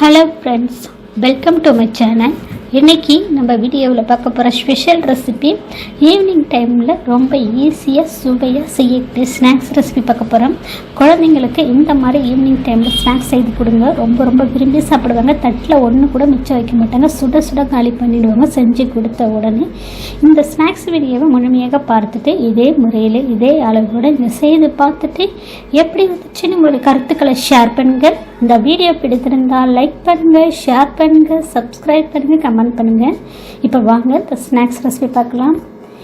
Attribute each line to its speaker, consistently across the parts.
Speaker 1: Hello friends welcome to my channel இன்றைக்கி நம்ம வீடியோவில் பார்க்க போகிற ஸ்பெஷல் ரெசிபி ஈவினிங் டைமில் ரொம்ப ஈஸியாக சுவையாக செய்யக்கூடிய ஸ்நாக்ஸ் ரெசிபி பார்க்க போகிறோம் குழந்தைங்களுக்கு இந்த மாதிரி ஈவினிங் டைமில் ஸ்நாக்ஸ் செய்து கொடுங்க. ரொம்ப ரொம்ப விரும்பி சாப்பிடுவாங்க. தட்டில் ஒன்று கூட மிச்சம் வைக்க மாட்டாங்க. சுட சுட காலி பண்ணிவிடுவாங்க செஞ்சு கொடுத்த உடனே இந்த ஸ்நாக்ஸ் வீடியோவை முழுமையாக பார்த்துட்டு இதே முறையில் இதே அளவோடு இதை செய்து பார்த்துட்டு எப்படி வந்துச்சுன்னு உங்களுக்கு கருத்துக்களை ஷேர் பண்ணுங்கள் இந்த வீடியோ பிடித்திருந்தால் லைக் பண்ணுங்கள் ஷேர் பண்ணுங்கள் சப்ஸ்கிரைப் பண்ணுங்கள் கமெண்ட் பண்ணுங்கள் இப்போ வாங்க இந்த ஸ்நாக்ஸ் ரெசிபி பார்க்கலாம்.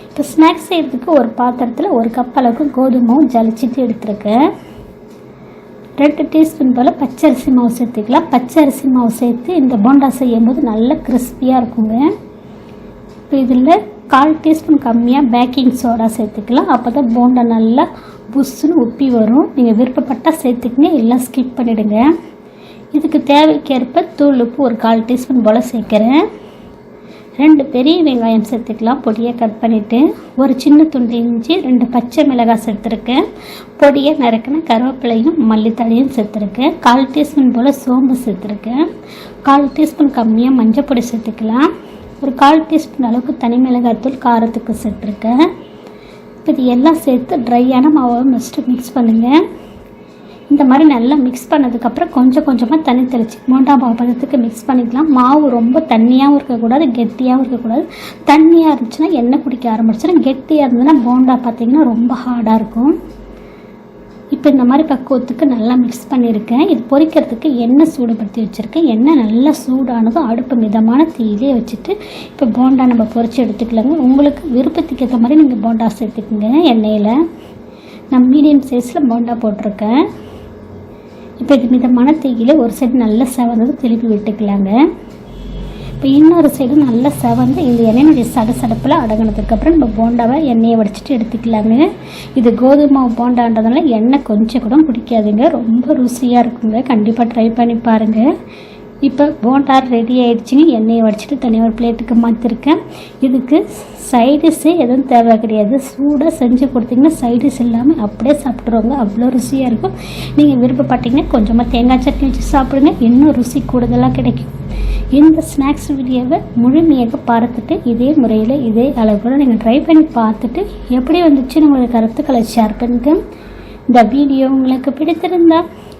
Speaker 1: இப்போ ஸ்நாக்ஸ் செய்கிறதுக்கு ஒரு பாத்திரத்தில் ஒரு கப் அளவுக்கு கோதுமாவும் ஜலிச்சிட்டு எடுத்துருக்கேன். ரெண்டு டீஸ்பூன் போல் பச்சரிசி மாவு சேர்த்துக்கலாம். பச்சரிசி மாவு சேர்த்து இந்த போண்டா செய்யும்போது நல்ல கிறிஸ்பியாக இருக்குங்க. இப்போ இதில் கால் டீஸ்பூன் கம்மியாக பேக்கிங் சோடா சேர்த்துக்கலாம். அப்போ தான் போண்டா நல்லா புஷ்ஷுன்னு உப்பி வரும். நீங்கள் விருப்பப்பட்டால் சேர்த்துக்கிங்க எல்லாம் ஸ்கிப் பண்ணிவிடுங்க இதுக்கு தேவைக்கேற்ப தூள் உப்பு ஒரு கால் டீஸ்பூன் போல் சேர்க்குறேன். ரெண்டு பெரிய வெங்காயம் சேர்த்துக்கலாம். பொடியை கட் பண்ணிவிட்டு ஒரு சின்ன துண்டு இஞ்சி ரெண்டு பச்சை மிளகாய் சேர்த்துருக்கேன் பொடியை நறுக்கின கருவேப்பிலையும் மல்லித்தழையும் சேர்த்துருக்கேன் கால் டீஸ்பூன் போல் சோம்பு சேர்த்துருக்கேன் கால் டீஸ்பூன் கம்மியாக மஞ்சள் பொடி சேர்த்துக்கலாம். ஒரு கால் டீஸ்பூன் அளவுக்கு தனி மிளகாய்த்தூள் காரத்துக்கு சேர்த்துருக்கேன். இப்போ இது எல்லாம் சேர்த்து ட்ரையான மாவை ஃபஸ்ட்டு மிக்ஸ் பண்ணுங்கள் இந்த மாதிரி நல்லா மிக்ஸ் பண்ணதுக்கப்புறம் கொஞ்சம் கொஞ்சமாக தண்ணி தெளித்து போண்டா மாவு பதத்துக்கு மிக்ஸ் பண்ணிக்கலாம். மாவு ரொம்ப தண்ணியாகவும் இருக்கக்கூடாது கெட்டியாகவும் இருக்கக்கூடாது. தண்ணியாக இருந்துச்சுன்னா எண்ணெய் குடிக்க ஆரம்பிச்சுன்னா கெட்டியாக இருந்ததுன்னா போண்டா பார்த்திங்கன்னா ரொம்ப ஹார்டாக இருக்கும். இப்போ இந்த மாதிரி பக்குவத்துக்கு நல்லா மிக்ஸ் பண்ணியிருக்கேன். இது பொரிக்கிறதுக்கு எண்ணெய் சூடுபடுத்தி வச்சுருக்கேன். எண்ணெய் நல்லா சூடானதும் அடுப்பு மிதமான தீயிலே வச்சுட்டு இப்போ போண்டா நம்ம பொரித்து எடுத்துக்கலாங்க. உங்களுக்கு விருப்பத்துக்கு ஏற்ற மாதிரி நீங்கள் போண்டா சேர்த்துக்குங்க எண்ணெயில். நான் மீடியம் சைஸில் போண்டா போட்டிருக்கேன். இப்போ இது மிதமான தீயில ஒரு சைடு நல்லா செவந்தது திருப்பி விட்டுக்கலாங்க. இப்போ இன்னொரு சைடு நல்லா செவந்து இந்த எண்ணெயினுடைய சடசடப்பில் அடங்கினதுக்கப்புறம் நம்ம போண்டாவை எண்ணெயை வடிச்சிட்டு எடுத்துக்கலாங்க. இது கோதுமை போண்டான்றதுனால எண்ணெய் கொஞ்சம் கூட பிடிக்காதுங்க. ரொம்ப ருசியாக இருக்குங்க. கண்டிப்பாக ட்ரை பண்ணி பாருங்கள் இப்போ போண்டா ரெடி ஆகிடுச்சிங்க எண்ணெயை வடிச்சிட்டு தனியாக ஒரு பிளேட்டுக்கு மாற்றிருக்கேன் இதுக்கு சைடிஷ்ஷு எதுவும் தேவை கிடையாது. சூடாக செஞ்சு கொடுத்தீங்கன்னா சைடிஷ் இல்லாமல் அப்படியே சாப்பிட்ருவாங்க அவ்வளோ ருசியாக இருக்கும். நீங்கள் விருப்பப்பட்டீங்கன்னா கொஞ்சமாக தேங்காய் சட்னி வச்சு சாப்பிடுங்க. இன்னும் ருசி கூடுதலாக கிடைக்கும். இந்த ஸ்நாக்ஸ் வீடியோவை முழுமையாக பார்த்துட்டு இதே முறையில் இதே அளவுக்கு நீங்கள் ட்ரை பண்ணி பார்த்துட்டு எப்படி வந்துச்சுன்னு உங்களுக்கு கருத்துக்களை ஷேர் பண்ணுங்க. இந்த வீடியோ உங்களுக்கு பிடித்திருந்தால்